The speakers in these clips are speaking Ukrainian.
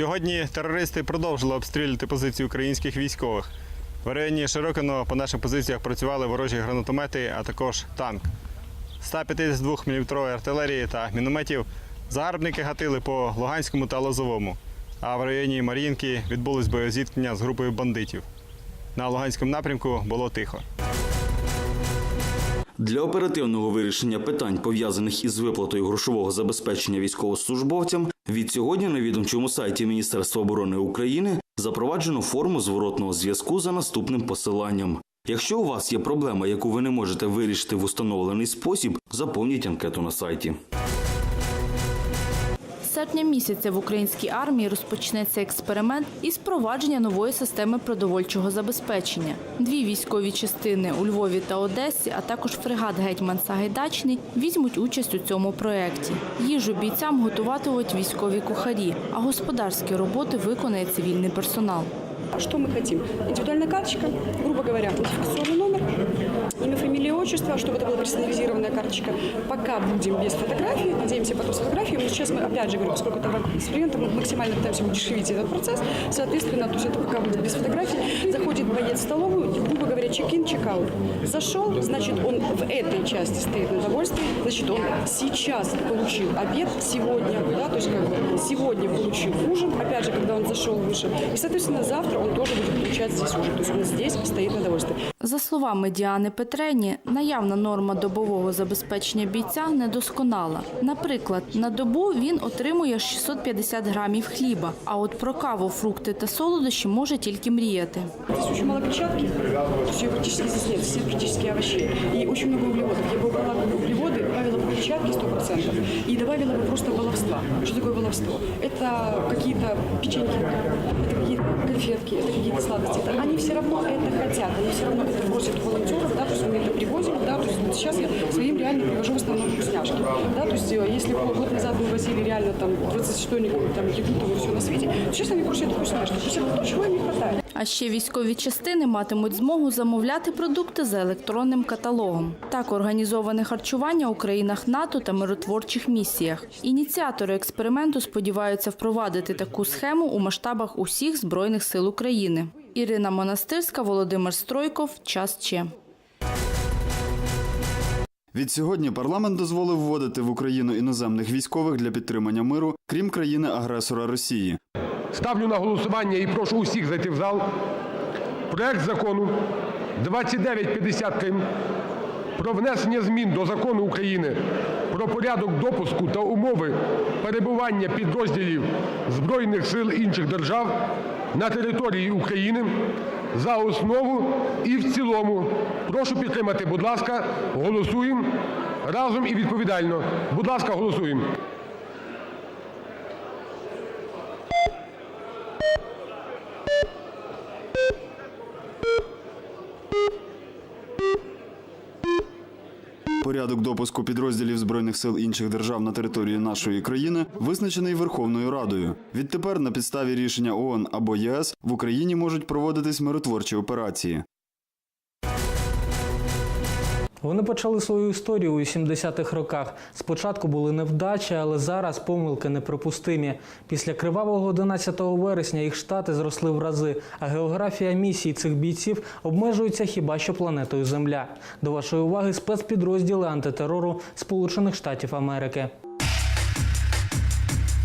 Сьогодні терористи продовжили обстрілювати позиції українських військових. В районі Широкино по наших позиціях працювали ворожі гранатомети, а також танк. 152 мм артилерії та мінометів загарбники гатили по Луганському та Лозовому. А в районі Мар'їнки відбулись боєзіткнення з групою бандитів. На Луганському напрямку було тихо. Для оперативного вирішення питань, пов'язаних із виплатою грошового забезпечення військовослужбовцям, від сьогодні на відомчому сайті Міністерства оборони України запроваджено форму зворотного зв'язку за наступним посиланням. Якщо у вас є проблема, яку ви не можете вирішити в установлений спосіб, заповніть анкету на сайті. Серпня місяця в українській армії розпочнеться експеримент із впровадження нової системи продовольчого забезпечення. Дві військові частини у Львові та Одесі, а також фрегат Гетьман Сагайдачний візьмуть участь у цьому проєкті. Їжу бійцям готуватимуть військові кухарі, а господарські роботи виконає цивільний персонал. А Что мы хотим? Индивидуальная карточка, грубо говоря, идентификационный номер, имя, фамилия, отчество, чтобы это была персонализированная карточка. Пока будем без фотографий, надеемся потом с фотографией. Но сейчас мы, опять же говорю, поскольку это рамках эксперимента, мы максимально пытаемся удешевить этот процесс. Соответственно, то есть это пока будет без фотографий. Заходит боец в столовую, грубо говоря, чек-ин, чек-аут. Зашел, значит, он в этой части стоит на довольствии, значит, он сейчас получил обед сегодня, да, то есть как бы сегодня получил ужин, опять же, когда он зашел выше. И, соответственно, завтра он тоже будет получать здесь ужин. То есть он здесь стоит на довольствии. За словами Діани Петрені, наявна норма добового забезпечення бійця недосконала. Наприклад, на добу він отримує 650 грамів хліба, а от про каву, фрукти та солодощі може тільки мріяти. Здесь очень мало клетчатки, то есть ее практически здесь нет, все практически овощей. И очень много углеводов. Я бы убрала бы углеводы, добавила бы клетчатки 100% и добавила бы просто баловства. Что такое баловство? Это какие-то печеньки, это какие-то конфетки, это какие-то сладости. Это, они все равно это хотят, они все равно это просят у волонтеров, да, то есть мы это привозим, да, то есть вот сейчас я своим реально привожу в основном вкусняшки, да, то есть э, если год назад мы возили реально там 20 штойников, там еду, там все на свете, то сейчас они просят вкусняшки, то есть это то, чего им не хватает. А ще військові частини матимуть змогу замовляти продукти за електронним каталогом. Так організоване харчування у країнах НАТО та миротворчих місіях. Ініціатори експерименту сподіваються впровадити таку схему у масштабах усіх збройних сил України. Ірина Монастирська, Володимир Стройков. Час Че. Відсьогодні парламент дозволив вводити в Україну іноземних військових для підтримання миру, крім країни-агресора Росії. Ставлю на голосування і прошу усіх зайти в зал. Проект закону 2953 про внесення змін до закону України про порядок допуску та умови перебування підрозділів Збройних сил інших держав на території України за основу і в цілому. Прошу підтримати, будь ласка, голосуємо разом і відповідально. Будь ласка, голосуємо. Порядок допуску підрозділів збройних сил інших держав на територію нашої країни визначений Верховною Радою. Відтепер на підставі рішення ООН або ЄС в Україні можуть проводитись миротворчі операції. Вони почали свою історію у 70-х роках. Спочатку були невдачі, але зараз помилки неприпустимі. Після кривавого 11 вересня їх штати зросли в рази, а географія місій цих бійців обмежується хіба що планетою Земля. До вашої уваги спецпідрозділи антитерору Сполучених Штатів Америки.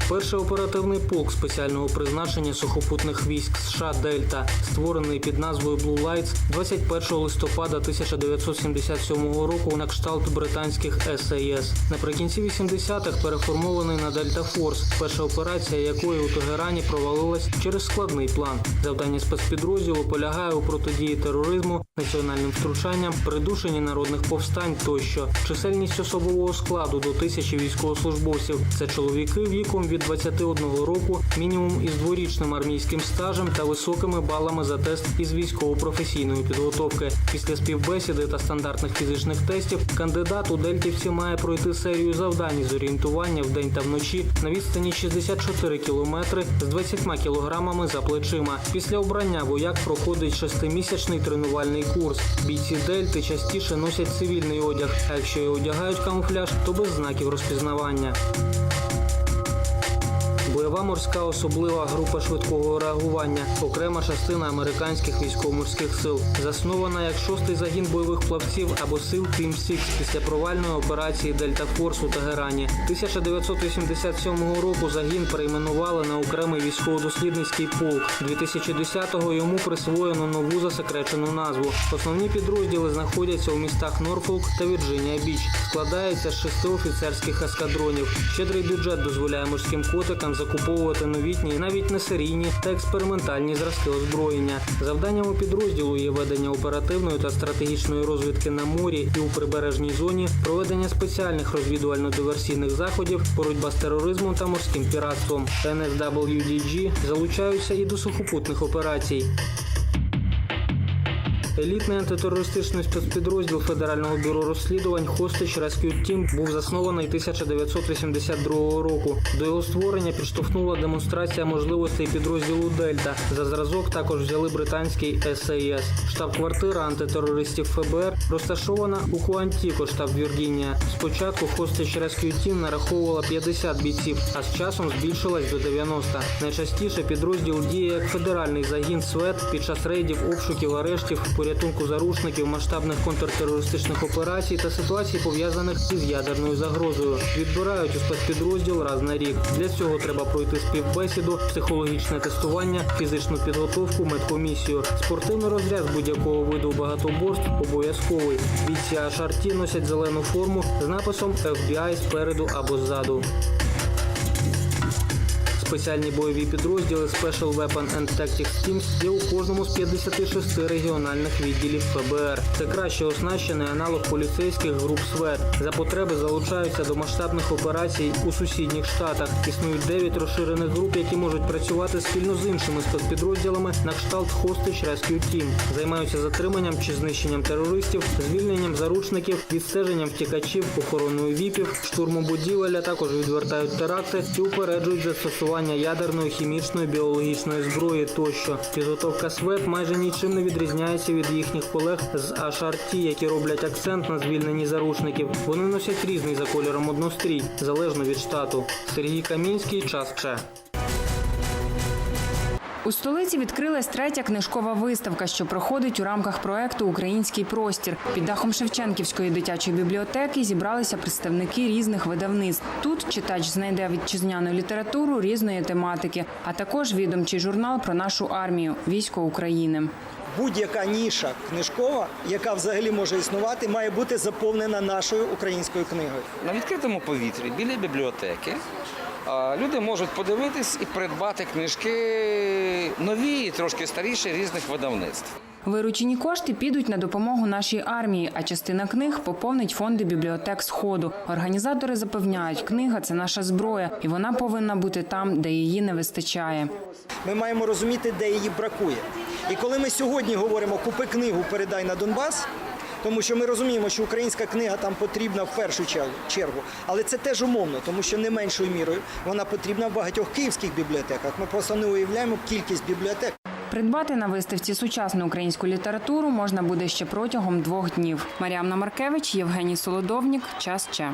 Перший оперативний полк спеціального призначення сухопутних військ США Дельта, створений під назвою Blue Lights 21 листопада 1977 року на кшталт британських САС. Наприкінці 80-х переформований на Дельта Форс, перша операція якої у Тегерані провалилась через складний план. Завдання спецпідрозділу полягає у протидії тероризму, національним втручанням, придушенні народних повстань тощо. Чисельність особового складу до тисячі військовослужбовців. Це чоловіки віком від 21 року, мінімум із дворічним армійським стажем та високими балами за тест із військово-професійної підготовки. Після співбесіди та стандартних фізичних тестів кандидат у Дельтівці має пройти серію завдань з орієнтування вдень та вночі на відстані 64 кілометри з 20 кілограмами за плечима. Після обрання вояк проходить шестимісячний тренувальний курс. Бійці Дельти частіше носять цивільний одяг, а якщо і одягають камуфляж, то без знаків розпізнавання. Нова морська особлива група швидкого реагування, окрема частина американських військово-морських сил, заснована як шостий загін бойових плавців або сил Team Six після провальної операції Дельта Форс у Тегерані. 1987 року загін перейменували на окремий військово-дослідницький полк. 2010-го йому присвоєно нову засекречену назву. Основні підрозділи знаходяться у містах Норфолк та Вірджинія Біч. Складається з шести офіцерських ескадронів. Щедрий бюджет дозволяє морським котикам закуповувати новітні, навіть не серійні та експериментальні зразки озброєння. Завданням у підрозділу є ведення оперативної та стратегічної розвідки на морі і у прибережній зоні, проведення спеціальних розвідувально-диверсійних заходів, боротьба з тероризмом та морським піратством. NSWDG залучаються і до сухопутних операцій. Елітний антитерористичний спецпідрозділ Федерального бюро розслідувань Hostage Rescue Team був заснований 1982 року. До його створення підштовхнула демонстрація можливостей підрозділу Дельта. За зразок також взяли британський SAS. Штаб-квартира антитерористів ФБР розташована у Куантіко, штаб Віргінія. Спочатку Hostage Rescue Team нараховувала 50 бійців, а з часом збільшилась до 90. Найчастіше підрозділ діє як федеральний загін СВЕТ під час рейдів, обшуків, арештів, порятунку заручників, масштабних контртерористичних операцій та ситуацій, пов'язаних із ядерною загрозою. Відбирають у спецпідрозділ раз на рік. Для цього треба пройти співбесіду, психологічне тестування, фізичну підготовку, медкомісію. Спортивний розряд будь-якого виду багатоборств обов'язковий. Бійці Ашарті носять зелену форму з написом FBI спереду або ззаду. Спеціальні бойові підрозділи Special Weapon and Tactics Teams є у кожному з 56 регіональних відділів ФБР. Це краще оснащений аналог поліцейських груп СВЕТ. За потреби залучаються до масштабних операцій у сусідніх штатах. Існують 9 розширених груп, які можуть працювати спільно з іншими спецпідрозділами на кшталт Hostage Rescue Team. Займаються затриманням чи знищенням терористів, звільненням заручників, відстеженням втікачів, охороною віпів, штурмом будівель, а також відвертають теракти і упереджують застосування ядерної, хімічної, біологічної зброї тощо. Підготовка СВЕТ майже нічим не відрізняється від їхніх колег з HRT, які роблять акцент на звільненні заручників. Вони носять різний за кольором однострій, залежно від штату. Сергій Камінський, час Че. У столиці відкрилась третя книжкова виставка, що проходить у рамках проекту Український простір. Під дахом Шевченківської дитячої бібліотеки зібралися представники різних видавництв. Тут читач знайде вітчизняну літературу різної тематики, а також відомчий журнал про нашу армію військо України. будь-яка ніша книжкова, яка взагалі може існувати, має бути заповнена нашою українською книгою. на відкритому повітрі біля бібліотеки. Люди можуть подивитись і придбати книжки нові, і трошки старіші різних видавництв. Виручені кошти підуть на допомогу нашій армії, а частина книг поповнить фонди бібліотек Сходу. Організатори запевняють, книга це наша зброя, і вона повинна бути там, де її не вистачає. Ми маємо розуміти, де її бракує. І коли ми сьогодні говоримо купи книгу, передай на Донбас. Тому що ми розуміємо, що українська книга там потрібна в першу чергу- але це теж умовно, тому що не меншою мірою вона потрібна в багатьох київських бібліотеках. Ми просто не уявляємо кількість бібліотек. Придбати на виставці сучасну українську літературу можна буде ще протягом двох днів. Маріамна Маркевич, Євгеній Солодовнік. Час Че.